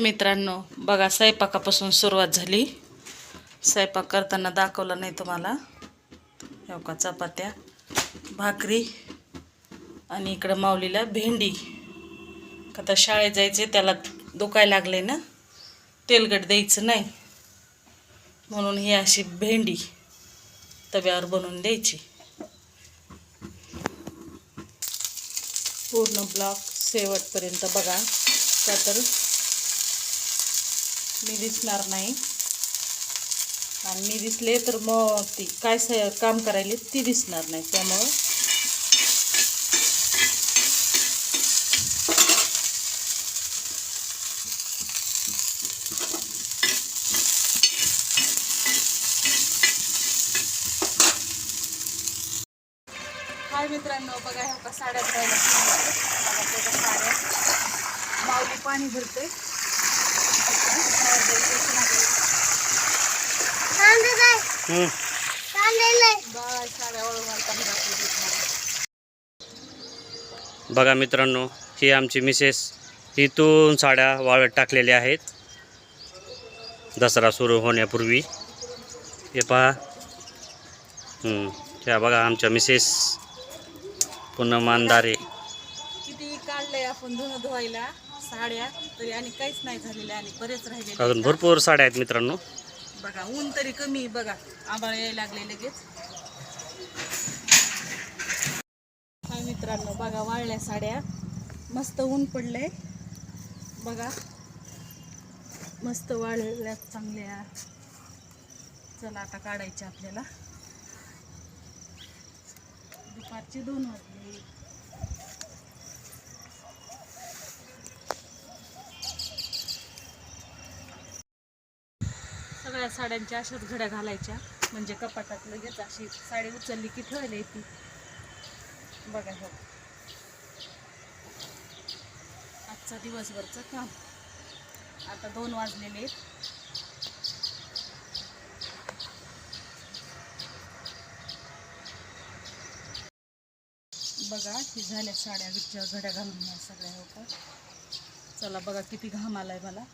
मित्रांनो बघा स्वयंपाकापासून सुरुवात झाली. स्वयंपाक करताना दाखवला नाही तुम्हाला. हो का चपात्या भाकरी आणि इकडं माऊलीला भेंडी. का तर शाळेत जायचे त्याला दुखायला लागले ना. तेलकट द्यायचं नाही. म्हणून ही अशी भेंडी तव्यावर बनवून द्यायची. पूर्ण ब्लॉक शेवटपर्यंत बघा. का तर मी दिसणार नाही. आणि मी दिसले तर मग ती काय स काम करायले ती दिसणार नाही त्यामुळं. हाय मित्रांनो बघा ह्या का साड्या साड्या. माऊली पाणी भरते. बघा मित्रांनो ही आमची मिसेस इथून साड्या वाळत टाकलेल्या आहेत. दसरा सुरू होण्यापूर्वी. हे पहा. ह्या बघा आमच्या मिसेस अंधारे किती काढलंय आपण धुणं धुवायला? साड्या तरी आणि काहीच नाही झालेल्या आणि बरेच राहिले अजून भरपूर साड्या आहेत मित्रांनो. बघा ऊन तरी कमी बघा. आंबाळ यायला लागले लगेच. हाय मित्रांनो बघा वाळल्या साड्या. मस्त ऊन पडलंय. बघा. मस्त वाळल्या चांगल्या. चला आता काढायच्या आपल्याला. दुपारचे दोन वाजले. सगळ्या साड्यांच्या अशाच घड्या घालायच्या. म्हणजे कपाटात लगेच अशी साडी उचलली की ठेवली ती. बघा हो. आजचा दिवसभरचं काम. आता दोन वाजलेले आहेत. बघा की झाल्या साड्या विचार घड्या घालून सगळ्या हो चला बघा किती घाम आलाय मला.